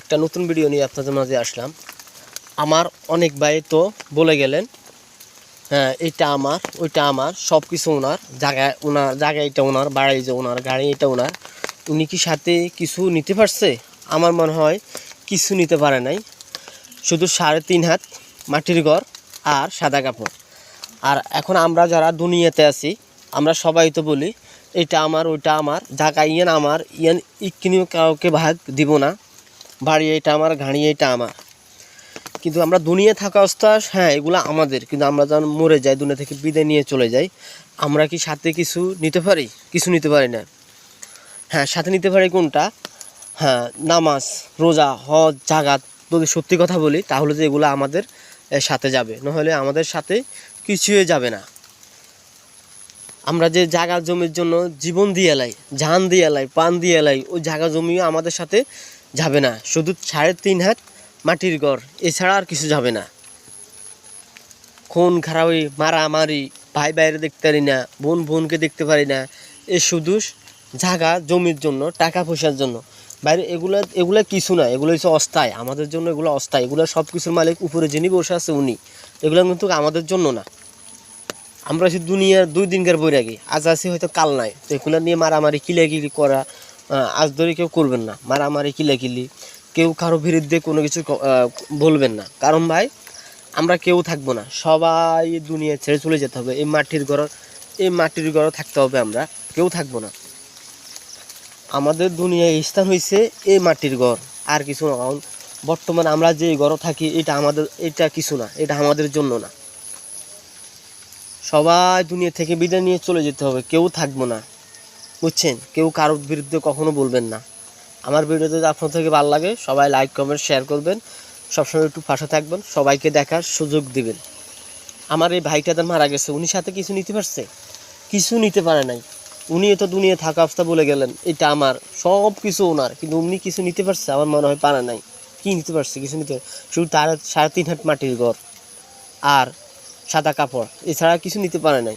একটা নতুন ভিডিও নিয়ে আপনাদের মাঝে আসলাম। আমার অনেক ভাই তো বলে গেলেন হ্যাঁ এটা আমার, ওইটা আমার সব কিছু ওনার জায়গায় ওনার, জায়গা এটা ওনার, বাড়ি যে ওনার, গাড়ি এটা ওনার। উনি কি সাথে কিছু নিতে পারছে? আমার মনে হয় কিছু নিতে পারে নাই। শুধু সাড়ে তিন হাত মাটির ঘর আর সাদা কাপড়। আর এখন আমরা যারা দুনিয়াতে আছি, আমরা সবাই তো বলি, এটা আমার, ওইটা আমার, জায়গা ইয়ান আমার, ইয়ান ইকিনিও কাউকে ভাগ দিব না। বাড়ি এইটা আমার গাড়ি এইটা আমার। কিন্তু আমরা দুনিয়া থাকা অবস্থা হ্যাঁ এগুলো আমাদের। কিন্তু আমরা যখন মরে যাই, দুনিয়া থেকে বিদায় নিয়ে চলে যাই, আমরা কি সাথে কিছু নিতে পারি? কিছু নিতে পারি না। হ্যাঁ সাথে নিতে পারি কোনটা? হ্যাঁ নামাজ, রোজা, হজ জাগাত যদি সত্যি কথা বলি, তাহলে যে এগুলো আমাদের সাথে যাবে। নাহলে আমাদের সাথে কিছুই যাবে না। আমরা যে জায়গা জমির জন্য জীবন দিয়ে এলাই জান দিয়ে এলাই, পান দিয়ে এলাই, ওই জায়গা জমিও আমাদের সাথে যাবে না। শুধু সাড়ে তিন হাত মাটির ঘর এছাড়া আর কিছু যাবে না। খুন, খারাপি, মারামারি, ভাই বাইরে দেখতে পারি না, বোন বোনকে দেখতে পারি না। এ শুধু জায়গা, জমির জন্য, টাকা পয়সার জন্য। বাইরে এগুলা এগুলা কিছু না, এগুলো হচ্ছে অস্থায়। আমাদের জন্য এগুলো অস্থায়। এগুলো সব কিছুর মালিক উপরে যিনি বসে আছে উনি। এগুলো কিন্তু আমাদের জন্য না। আমরা আছি দুনিয়ার দুই দিনকার বই রাখি আজ আছি হয়তো কাল নাই। তো এগুলো নিয়ে মারামারি, কিলাকিলি করা আজ ধরে কেউ করবেন না। মারামারি, কিলাকিলি, কেউ কারও বিরুদ্ধে কোনো কিছু বলবেন না। কারণ ভাই, আমরা কেউ থাকব না। সবাই দুনিয়া ছেড়ে চলে যেতে হবে। এই মাটির ঘর, এই মাটির ঘরে থাকতে হবে আমরা। কেউ থাকব না। আমাদের দুনিয়ায় স্থান হয়েছে এই মাটির ঘর। আর কিছু না। কারণ বর্তমানে আমরা যে ঘরে থাকি, এটা আমাদের, এটা কিছু না। এটা আমাদের জন্য না। সবাই দুনিয়া থেকে বিদায় নিয়ে চলে যেতে হবে। কেউ থাকব না। বুঝছেন? কেউ কারোর বিরুদ্ধে কখনো বলবেন না। আমার ভিডিওতে যদি আপনার থেকে ভালো লাগে, সবাই লাইক কমেন্ট শেয়ার করবেন। সবসময় একটু পাশে থাকবেন, সবাইকে দেখার সুযোগ দিবেন। আমার এই ভাইটা তো মারা গেছে, উনি সাথে কিছু নিতে পারছে? কিছু নিতে পারে নাই। উনি তো দুনিয়া থাকা অবস্থা বলে গেলেন, এটা আমার সব কিছু ওনার। কিন্তু উনি কিছু নিতে পারছে, আমার মনে হয় পারে নাই। কি নিতে পারছে, কিছু নিতে শুধু তার সাড়ে তিন হাত মাটির ঘর আর সাদা কাপড়, এছাড়া কিছু নিতে পারে নাই।